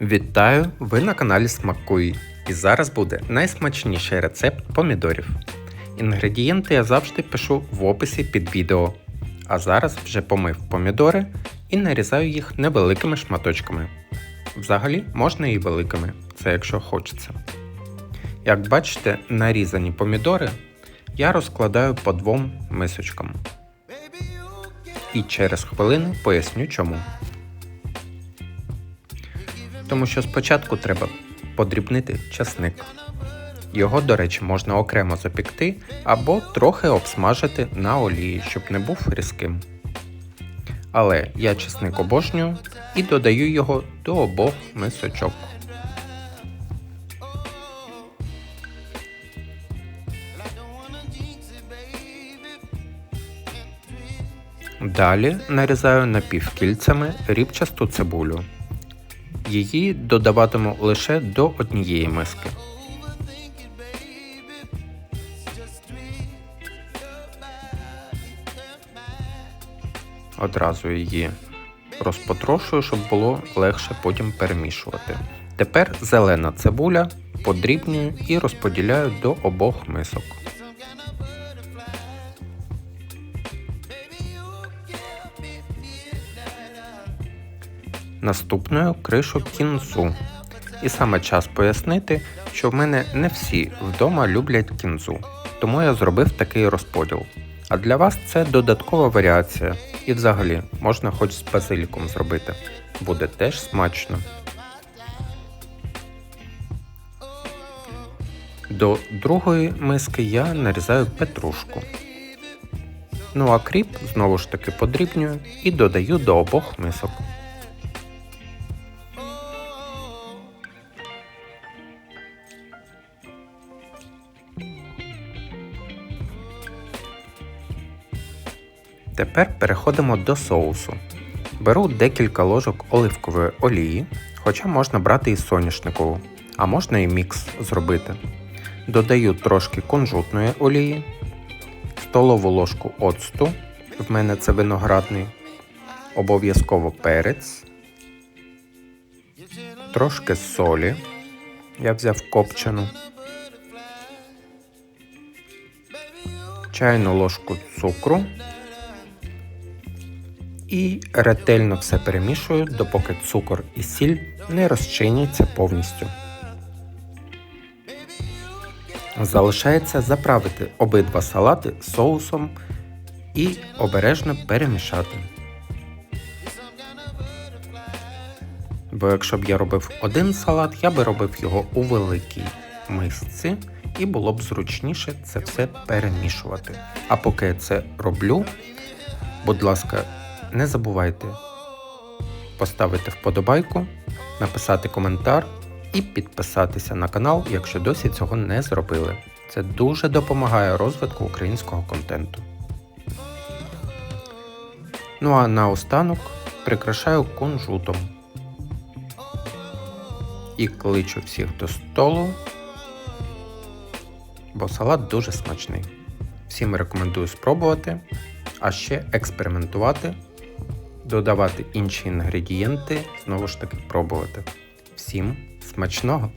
Вітаю! Ви на каналі Смакуй. І зараз буде найсмачніший рецепт помідорів. Інгредієнти я завжди пишу в описі під відео. А зараз вже помив помідори і нарізаю їх невеликими шматочками. Взагалі можна і великими, це якщо хочеться. Як бачите, нарізані помідори я розкладаю по двом мисочкам. І через хвилину поясню чому. Тому що спочатку треба подрібнити часник. Його, до речі, можна окремо запікти або трохи обсмажити на олії, щоб не був різким. Але я чесник обожнюю і додаю його до обох мисочок. Далі нарізаю напівкільцями рібчасту цибулю. Її додаватиму лише до однієї миски. Одразу її розпотрошую, щоб було легше потім перемішувати. Тепер зелена цибуля подрібнюю і розподіляю до обох мисок. Наступною кришу кінзу. І саме час пояснити, що в мене не всі вдома люблять кінзу, тому я зробив такий розподіл. А для вас це додаткова варіація, і взагалі можна хоч з базиліком зробити. Буде теж смачно. До другої миски я нарізаю петрушку. Ну а кріп знову ж таки подрібнюю і додаю до обох мисок. Тепер переходимо до соусу. Беру декілька ложок оливкової олії, хоча можна брати і соняшникову, а можна і мікс зробити. Додаю трошки кунжутної олії, столову ложку оцту, в мене це виноградний, обов'язково перець, трошки солі, я взяв копчену, чайну ложку цукру і ретельно все перемішую, допоки цукор і сіль не розчиняться повністю. Залишається заправити обидва салати соусом і обережно перемішати. Бо якщо б я робив один салат, я би робив його у великій мисці і було б зручніше це все перемішувати. А поки я це роблю, будь ласка, не забувайте поставити вподобайку, написати коментар і підписатися на канал, якщо досі цього не зробили. Це дуже допомагає розвитку українського контенту. Ну а наостанок прикрашаю кунжутом. І кличу всіх до столу, бо салат дуже смачний. Всім рекомендую спробувати, а ще експериментувати додавати інші інгредієнти, знову ж таки пробувати. Всім смачного!